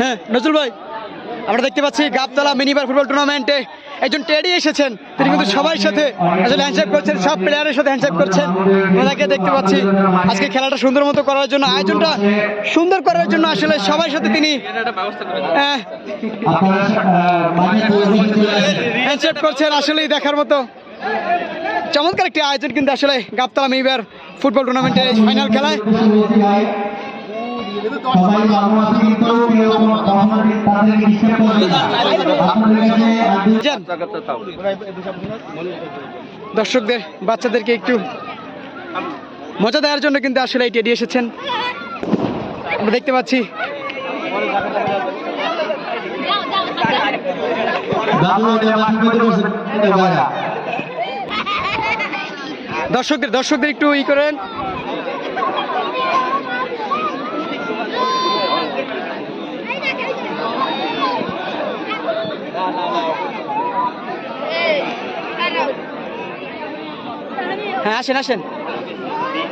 হ্যাঁ নজরুল ভাই, আমরা দেখতে পাচ্ছি গাবতলা মিনিবার ফুটবল টুর্নামেন্টে একজন টেডি এসেছেন। তিনি কিন্তু সবার সাথে আসলে হ্যান্ডশেক করছেন, সব প্লেয়ারের সাথে হ্যান্ডশেক করছেন। ওনাকে দেখতে পাচ্ছি আজকে খেলাটা সুন্দর মতো করার জন্য, আয়োজনটা সুন্দর করার জন্য আসলে সবার সাথে তিনি হ্যান্ডশেক করছেন আসলেই দেখার মতো। চমৎকার একটি আয়োজন কিন্তু আসলে গাবতলা মিনিবার ফুটবল টুর্নামেন্টের ফাইনাল খেলায়। সবাই ভালোবাসা কিন্তু কেউ কখনো তাদেরকে ডিস্টার্ব করবে না। আপনাদের কাছে দর্শকদের বাচ্চাদেরকে একটু মজা দেওয়ার জন্য কিন্তু আসলে এই টেডি এসেছেন। আমরা দেখতে পাচ্ছি। এটা দর্শকদের দর্শকদের একটু ই করেন। হ্যাঁ আসেন আসেন।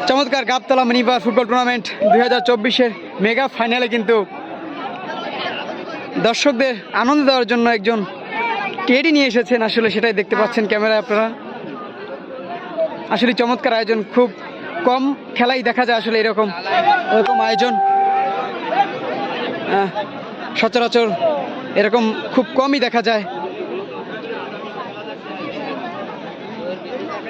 চমৎকার গাবতলা মিনিবার ফুটবল টুর্নামেন্ট দুই হাজার চব্বিশের মেগা ফাইনালে কিন্তু দর্শকদের আনন্দ দেওয়ার জন্য একজন টেডি নিয়ে এসেছেন। আসলে সেটাই দেখতে পাচ্ছেন ক্যামেরায় আপনারা। আসলে চমৎকার আয়োজন, খুব কম খেলাই দেখা যায় আসলে এরকম এরকম আয়োজন। সচরাচর এরকম খুব কমই দেখা যায়।